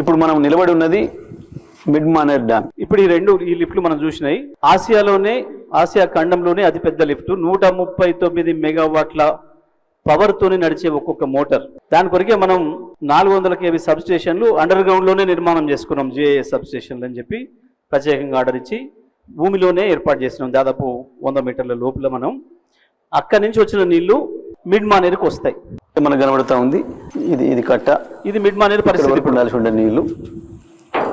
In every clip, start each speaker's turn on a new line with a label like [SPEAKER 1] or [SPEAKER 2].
[SPEAKER 1] ఇప్పుడు మనం నిలబడి ఉన్నది మిడ్ మానేర్ డ్యామ్.
[SPEAKER 2] ఇప్పుడు ఈ రెండు ఈ లిఫ్ట్లు మనం చూసినాయి. ఆసియాలోనే ఆసియా ఖండంలోనే అతిపెద్ద లిఫ్ట్. నూట ముప్పై తొమ్మిది మెగావాట్ల పవర్తోనే నడిచే ఒక్కొక్క మోటార్. దాని కొరికే మనం నాలుగు వందల కేవీ సబ్స్టేషన్లు అండర్ గ్రౌండ్లోనే నిర్మాణం చేసుకున్నాం జేఏఎస్ సబ్ స్టేషన్లు అని చెప్పి ప్రత్యేకంగా ఆర్డర్ ఇచ్చి భూమిలోనే ఏర్పాటు చేసినాం. దాదాపు వంద మీటర్ల లోపల మనం. అక్కడి నుంచి వచ్చిన నీళ్ళు మిడ్ మానేరుకు వస్తాయి.
[SPEAKER 1] మనకు కనబడతా ఉంది. ఇది ఇది కట్ట.
[SPEAKER 2] ఇది మిడ్ మానేరు పరిస్థితి
[SPEAKER 1] ఉండాల్సి ఉండే నీళ్ళు.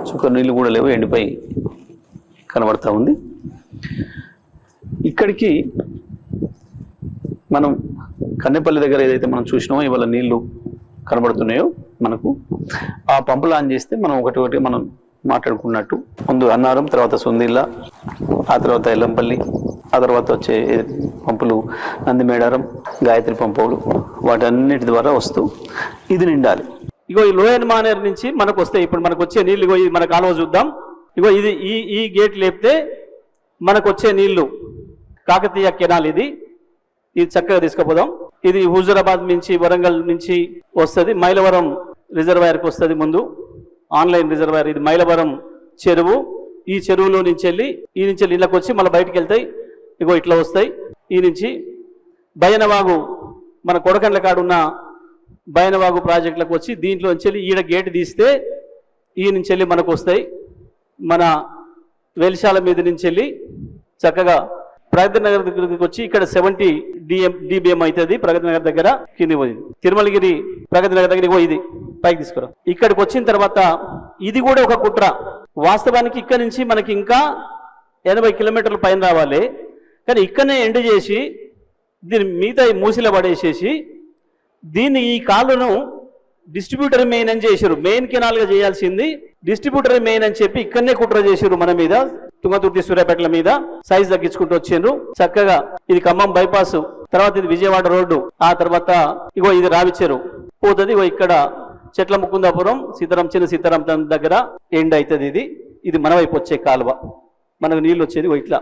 [SPEAKER 1] చుక్క నీళ్ళు కూడా లేవు ఎండిపోయి కనబడతా ఉంది. ఇక్కడికి మనం కన్నెపల్లి దగ్గర ఏదైతే మనం చూసినామో ఇవాళ నీళ్ళు కనబడుతున్నాయో మనకు ఆ పంపులు ఆన్ చేస్తే మనం ఒకటి ఒకటి మనం మాట్లాడుకున్నట్టు. ముందు అన్నారం తర్వాత సుందిల్ల ఆ తర్వాత ఎల్లంపల్లి ఆ తర్వాత వచ్చే పంపులు నందిమేడారం గాయత్రి పంపులు వాటన్నిటి ద్వారా వస్తూ ఇది నిండాలి.
[SPEAKER 2] ఇగో ఈ లోయన్ మానేర్ నుంచి మనకు వస్తాయి ఇప్పుడు మనకు వచ్చే నీళ్ళు ఇగో ఇది మన కాలువ చూద్దాం. ఇగో ఇది ఈ ఈ గేట్ లేపితే మనకు వచ్చే నీళ్ళు కాకతీయ కెనాల్ ఇది. ఇది చక్కగా తీసుకుపోదాం. ఇది హుజూరాబాద్ నుంచి వరంగల్ నుంచి వస్తుంది. మైలవరం రిజర్వాయర్కి వస్తుంది ముందు. ఆన్లైన్ రిజర్వాయర్ ఇది మైలవరం చెరువు. ఈ చెరువులో నుంచి వెళ్ళి ఈ నుంచి వెళ్ళి ఇళ్ళకి వచ్చి మళ్ళీ బయటికి వెళ్తాయి. ఇగో ఇట్లా వస్తాయి. ఈ నుంచి బయనవాగు మన కొడకండ్ల కాడున్న బయనవాగు ప్రాజెక్టులకు వచ్చి దీంట్లో నుంచి వెళ్ళి ఈడ గేట్ తీస్తే ఈ నుంచి వెళ్ళి మనకు వస్తాయి. మన వెలిశాల మీద నుంచి వెళ్ళి చక్కగా ప్రగతి నగర్ దగ్గరికి వచ్చి ఇక్కడ సెవెంటీ డిఎం డిబిఎం అవుతుంది ప్రగతి నగర్ దగ్గర కింది పోయింది. తిరుమలగిరి ప్రగతి నగర్ దగ్గర ఇది. పైకి తీసుకురా. ఇక్కడికి వచ్చిన తర్వాత ఇది కూడా ఒక కుట్ర. వాస్తవానికి ఇక్కడ నుంచి మనకి ఇంకా ఎనభై కిలోమీటర్ల పైన రావాలి. కానీ ఇక్కడనే ఎండ్ చేసి దీని మిగతా ఈ మూసిలో పడేసేసి దీన్ని ఈ కాలును డిస్ట్రిబ్యూటర్ మెయిన్ అని చేశారు మెయిన్ కెనాల్గా చేయాల్సింది డిస్ట్రిబ్యూటర్ మెయిన్ అని చెప్పి ఇక్కడనే కుట్ర చేశారు మన మీద. తుంగతుర్తి సూర్యాపేటల మీద సైజ్ తగ్గించుకుంటూ వచ్చారు చక్కగా ఇది ఖమ్మం బైపాస్ తర్వాత ఇది విజయవాడ రోడ్డు ఆ తర్వాత ఇగో ఇది రావిచ్చారు పోతుంది ఇగో ఇక్కడ చెట్ల ముకుందాపురం సీతారాం చిన్న సీతారాం దగ్గర ఎండ్ అవుతుంది ఇది. ఇది మన వైపు వచ్చే కాలువ. మనకు నీళ్ళు వచ్చేది ఇట్లా.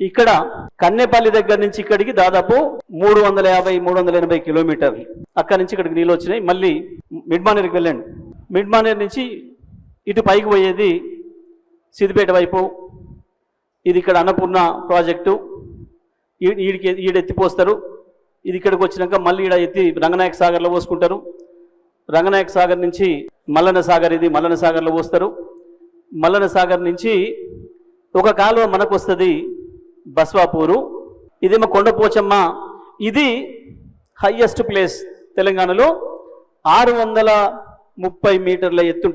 [SPEAKER 2] ఇక్కడ కన్నెపల్లి దగ్గర నుంచి ఇక్కడికి దాదాపు మూడు వందల యాభై మూడు వందల ఎనభై కిలోమీటర్లు. అక్కడి నుంచి ఇక్కడికి నీళ్ళు వచ్చినాయి. మళ్ళీ మిడ్మానేర్కి వెళ్ళండి. మిడ్ మానేర్ నుంచి ఇటు పైకి పోయేది సిద్దిపేట వైపు. ఇది ఇక్కడ అన్నపూర్ణ ప్రాజెక్టు. ఈ- ఈడికి ఈడెత్తిపోస్తారు. ఇది ఇక్కడికి వచ్చినాక మళ్ళీ ఈడ ఎత్తి రంగనాయక సాగర్లో పోసుకుంటారు. రంగనాయక సాగర్ నుంచి మల్లన సాగర్ ఇది మల్లన సాగర్లో పోస్తారు. మల్లన సాగర్ నుంచి ఒక కాలువ మనకు వస్తుంది బస్వాపూరు. ఇదేమో కొండపోచమ్మ ఇది హయ్యెస్ట్ ప్లేస్ తెలంగాణలో. ఆరు వందల ముప్పై మీటర్ల ఎత్తుంటుంది.